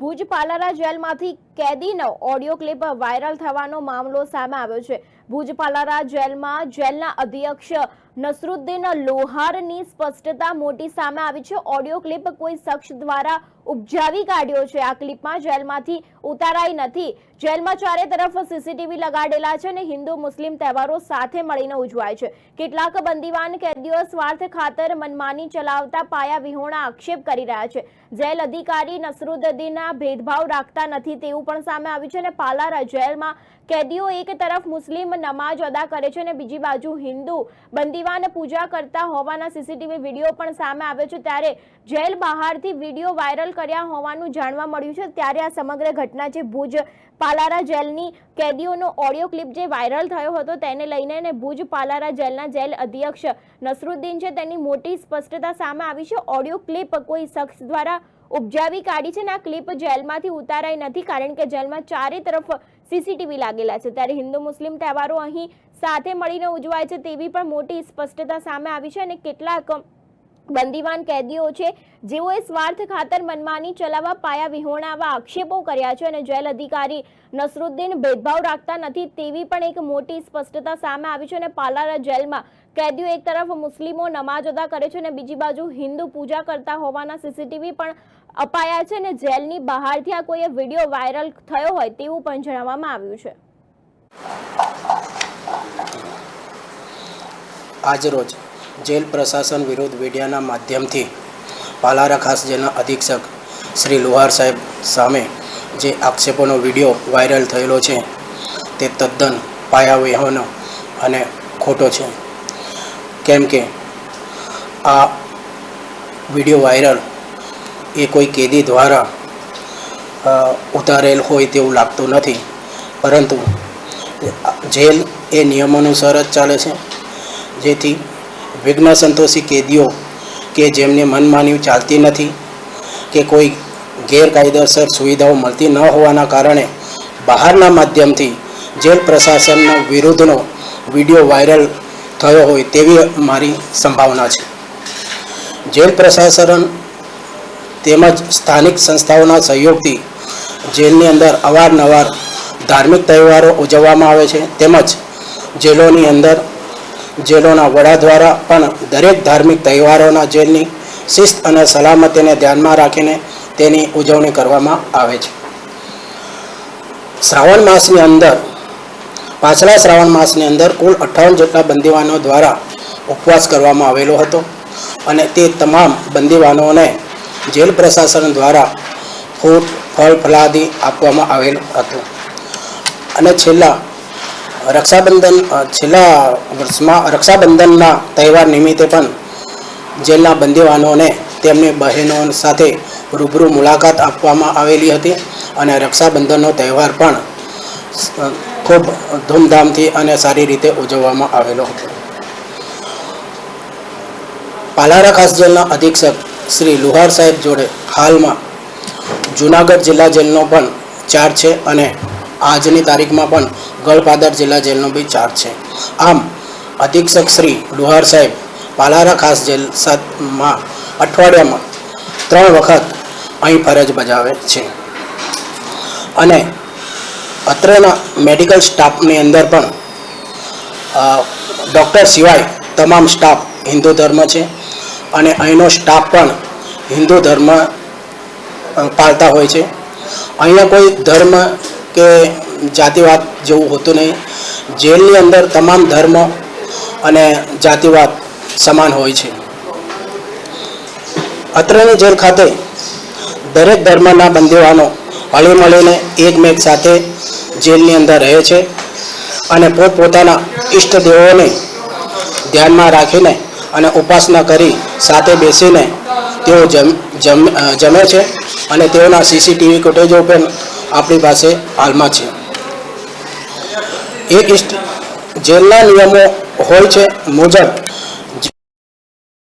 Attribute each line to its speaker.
Speaker 1: ભુજ પાલારા જેલમાંથી કેદીનો audio clip viral થવાનો મામલો સામે આવ્યો છે. ભુજ પાલારા જેલમાં જેલના અધ્યક્ષ નસરુદ્દીન લોહારની સ્પષ્ટતા મોટી સામે આવી છે. ઓડિયો ક્લિપ કોઈ શખ્સ દ્વારા ઉપજાવી કાઢ્યો છે. આ ક્લિપમાં જેલમાંથી ઉતારાઈ નથી. જેલમાં ચારે તરફ સીસીટીવી લગાડેલા છે અને હિન્દુ મુસ્લિમ તહેવારો સાથે મળીને ઉજવાય છે. કેટલાક બંદીવાન કેદીઓ સ્વાર્થ ખાતર મનમાની ચલાવતા પાયા વિહોણા આક્ષેપ કરી રહ્યા છે. જેલ અધિકારી નસરુદ્દીનના ભેદભાવ રાખતા નથી તેવું પણ સામે આવ્યું છે અને પાલારા જેલમાં કેદીઓ એક તરફ મુસ્લિમ નમાજ અદા કરે છે અને બીજી બાજુ હિન્દુ બંદીવાન પૂજા કરતા હોવાના સીસીટીવી વીડિયો પણ સામે આવ્યો છે. ત્યારે જેલ બહારથી વીડિયો વાયરલ કર્યા હોવાનું જાણવા મળ્યું છે. ત્યારે આ સમગ્ર ઘટના છે. ભુજ પાલારા જેલની કેદીઓનો ઓડિયો ક્લિપ જે વાયરલ થયો હતો તેને લઈને ભુજ પાલારા જેલના જેલ અધ્યક્ષ નસરુદ્દીન છે. તેની મોટી સ્પષ્ટતા સામે આવી છે. ઓડિયો ક્લિપ કોઈ શખ્સ દ્વારા ઉપજાવી કાઢી છે અને આ ક્લિપ જેલમાંથી ઉતારાઈ નથી. કારણ કે જેલમાં ચારે તરફ સીસીટીવી લાગેલા છે. ત્યારે હિન્દુ મુસ્લિમ તહેવારો અહીં સાથે મળીને ઉજવાય છે તેવી પણ મોટી સ્પષ્ટતા સામે આવી છે અને કેટલાક બંદીવાન કેદીઓ છે, જેઓએ સ્વાર્થ ખાતર મનમાની ચલાવવા પાયા વિહોણાવા આક્ષેપો કર્યા છે અને જેલ અધિકારી નસરુદ્દીન ભેદભાવ રાખતા નથી તેવી પણ એક મોટી સ્પષ્ટતા સામે આવી છે અને પાલારા જેલમાં કેદીઓ એક તરફ મુસ્લિમો નમાજ અદા કરે છે અને બીજી બાજુ હિન્દુ પૂજા કરતા હોવાના સીસીટીવી પણ અપાયા છે અને જેલની બહારથી આ કોઈ વીડિયો વાયરલ થયો હોય તેવું પણ જણાવવામાં આવ્યું છે.
Speaker 2: આજરોજ જેલ પ્રશાસન વિરુદ્ધ મીડિયાના માધ્યમથી પાલારા ખાસ જેલના અધિક્ષક શ્રી લુહાર સાહેબ સામે જે આક્ષેપોનો વીડિયો વાયરલ થયેલો છે, તે તદ્દન પાયાવિહોનો અને ખોટો છે. કેમ કે આ વીડિયો વાયરલ એ કોઈ કેદી દ્વારા ઉતારેલ હોય તેવું લાગતું નથી. પરંતુ જેલ એ નિયમોનુસાર જ ચાલે છે. જેથી વિઘ્ન સંતોષી કેદીઓ કે જેમને મનમાની ચાલતી નથી, કે કોઈ ગેરકાયદેસર સુવિધાઓ મળતી ન હોવાના કારણે બહારના માધ્યમથી જેલ પ્રશાસનનો વિરુદ્ધનો વીડિયો વાયરલ થયો હોય તેવી મારી સંભાવના છે. જેલ પ્રશાસન તેમજ સ્થાનિક સંસ્થાઓના સહયોગથી જેલની અંદર અવારનવાર ધાર્મિક તહેવારો ઉજવવામાં આવે છે. તેમજ જેલોની અંદર જેલોના વડા દ્વારા પણ દરેક ધાર્મિક તહેવારોના જેલની શિસ્ત અને સલામતીને ધ્યાનમાં રાખીને તેની ઉજવણી કરવામાં આવે છે. શ્રાવણ માસની અંદર, પાછલા શ્રાવણ માસની અંદર કુલ અઠ્ઠાવન જેટલા બંદીવાનો દ્વારા ઉપવાસ કરવામાં આવેલો હતો અને તે તમામ બંદીવાનોને જેલ પ્રશાસન દ્વારા ફૂટ, ફળ, ફલાદી આપવામાં આવેલ હતું. અને છેલ્લા રક્ષાબંધન છેલ્લા વર્ષમાં રક્ષાબંધનના તહેવાર નિમિત્તે પણ જેલના બંદીવાનોને તેમની બહેનો સાથે રૂબરૂ મુલાકાત આપવામાં આવેલી હતી અને રક્ષાબંધનનો તહેવાર પણ ખૂબ ધૂમધામથી અને સારી રીતે ઉજવવામાં આવેલો હતો. પાલારા ખાસ જેલના અધિક્ષક શ્રી લુહાર સાહેબ જોડે હાલમાં જુનાગઢ જિલ્લા જેલનો પણ ચાર્જ છે અને આજની તારીખમાં પણ ગળપાદર જિલ્લા જેલનો બી ચાર્જ છે. આમ, અધિક્ષક શ્રી લુહાર સાહેબ પાલારા ખાસ જેલમાં અઠવાડિયામાં ત્રણ વખત અહીં ફરજ બજાવે છે. અને અત્રના મેડિકલ સ્ટાફની અંદર પણ ડૉક્ટર સિવાય તમામ સ્ટાફ હિન્દુ ધર્મ છે. અને અહીંનો સ્ટાફ પણ હિન્દુ ધર્મ પાળતા હોય છે. અહીંયા કોઈ ધર્મ કે જાતિવાદ જેવું હોતું નહીં. જેલની અંદર તમામ ધર્મ અને જાતિવાદ સમાન હોય છે. અત્રની જેલ ખાતે દરેક ધર્મના બંદીવાનો હળી મળીને એકમેક સાથે જેલની અંદર રહે છે અને પોતપોતાના ઈષ્ટદેવોને ધ્યાનમાં રાખીને અને ઉપાસના કરી સાથે બેસીને તેઓ જમ જમ છે અને તેઓના સીસીટીવી ફૂટેજો પણ આપણી પાસે હાલમાં છે. એક જેલના નિયમો હોય છે મુજબ